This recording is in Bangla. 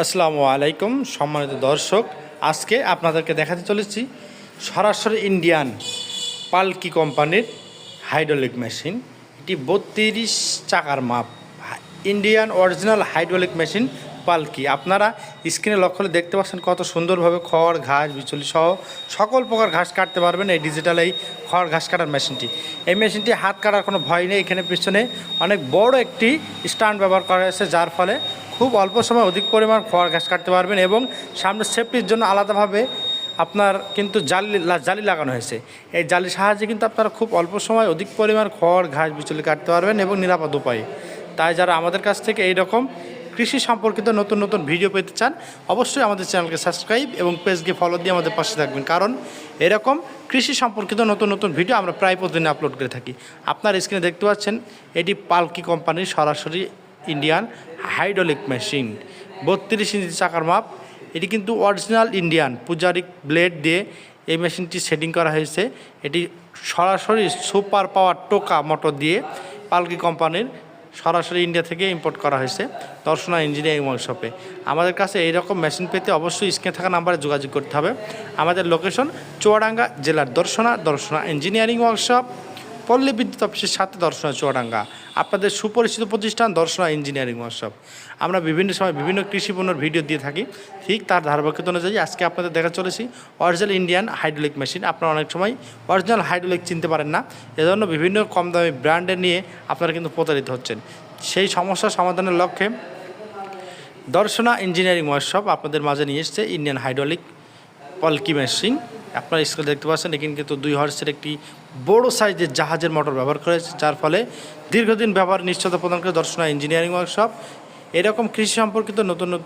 আসসালামু আলাইকুম সম্মানিত দর্শক, আজকে আপনাদেরকে দেখাতে চলেছি সরাসরি ইন্ডিয়ান পালকি কোম্পানির হাইড্রোলিক মেশিন, এটি বত্রিশ চাকার মাপ, ইন্ডিয়ান অরিজিনাল হাইড্রোলিক মেশিন পালকি আপনারা স্ক্রিনে লক্ষ্য দেখতে পাচ্ছেন কত সুন্দরভাবে খড়, ঘাস, বিচুলি সহ সকল প্রকার ঘাস কাটতে পারবেন এই ডিজিটাল এই খড়, ঘাস কাটার মেশিনটি। এই মেশিনটি হাত কাটার কোনো ভয় নেই, এখানে পিছনে অনেক বড় একটি স্ট্যান্ড ব্যবহার করা হয়েছে, যার ফলে খুব অল্প সময় অধিক পরিমাণ খড়, ঘাস কাটতে পারবেন এবং সামনে সেফটির জন্য আলাদাভাবে আপনার কিন্তু জালি জালি লাগানো হয়েছে। এই জালির সাহায্যে কিন্তু আপনারা খুব অল্প সময় অধিক পরিমাণ খড়, ঘাস, বিচুলি কাটতে পারবেন এবং নিরাপদ উপায়ে। তাই যারা আমাদের কাছ থেকে এই রকম কৃষি সম্পর্কিত নতুন নতুন ভিডিও পেতে চান, অবশ্যই আমাদের চ্যানেলকে সাবস্ক্রাইব এবং পেজকে ফলো দিয়ে আমাদের পাশে থাকবেন। কারণ এরকম কৃষি সম্পর্কিত নতুন নতুন ভিডিও আমরা প্রায় প্রতিদিন আপলোড করে থাকি। আপনার স্ক্রিনে দেখতে পাচ্ছেন, এটি পালকি কোম্পানির সরাসরি ইন্ডিয়ান হাইড্রোলিক মেশিন বত্রিশ ইঞ্চি চাকার মাপ, এটি কিন্তু অরিজিনাল ইন্ডিয়ান পূজারিক ব্লেড দিয়ে এই মেশিনটি সেটিং করা হয়েছে। এটি সরাসরি সুপার পাওয়ার টোকা মোটর দিয়ে পালকি কোম্পানির সরাসরি ইন্ডিয়া থেকে ইম্পোর্ট করা হয়েছে দর্শনা ইঞ্জিনিয়ারিং ওয়ার্কশপে আমাদের কাছে এই রকম মেশিন পেতে অবশ্যই স্ক্রিনে থাকা নাম্বারে যোগাযোগ করতে হবে। আমাদের লোকেশন চুয়াডাঙ্গা জেলার দর্শনা দর্শনা ইঞ্জিনিয়ারিং ওয়ার্কশপ পল্লী বিদ্যুৎ অফিসের সাথে দর্শনা চুয়াডাঙ্গা আপনাদের সুপরিচিত প্রতিষ্ঠান দর্শনা ইঞ্জিনিয়ারিং ওয়ার্কশপ আমরা বিভিন্ন সময় বিভিন্ন কৃষি পণ্যের ভিডিও দিয়ে থাকি। ঠিক তার ধারাবাহিকতা অনুযায়ী আজকে আপনাদের দেখা চলেছি অরিজিনাল ইন্ডিয়ান হাইড্রোলিক মেশিন। আপনারা অনেক সময় অরিজিনাল হাইড্রোলিক চিনতে পারেন না। এজন্য বিভিন্ন কম দামি ব্র্যান্ডের নিয়ে আপনারা কিন্তু প্রতারিত হচ্ছেন। সেই সমস্যা সমাধানের লক্ষ্যে দর্শনা ইঞ্জিনিয়ারিং ওয়ার্কশপ আপনাদের মাঝে নিয়ে এসছে ইন্ডিয়ান হাইড্রোলিক পলকি মেশিন। আপনারা স্কুল দেখতে পাচ্ছেন, এখানে কিন্তু দুই হর্সের একটি বড় সাইজের জাহাজের মোটর ব্যবহার করেছে যার ফলে দীর্ঘদিন ব্যবহার নিশ্চয়তা প্রদান করে দর্শনা ইঞ্জিনিয়ারিং ওয়ার্কশপ এরকম কৃষি সম্পর্কিত নতুন নতুন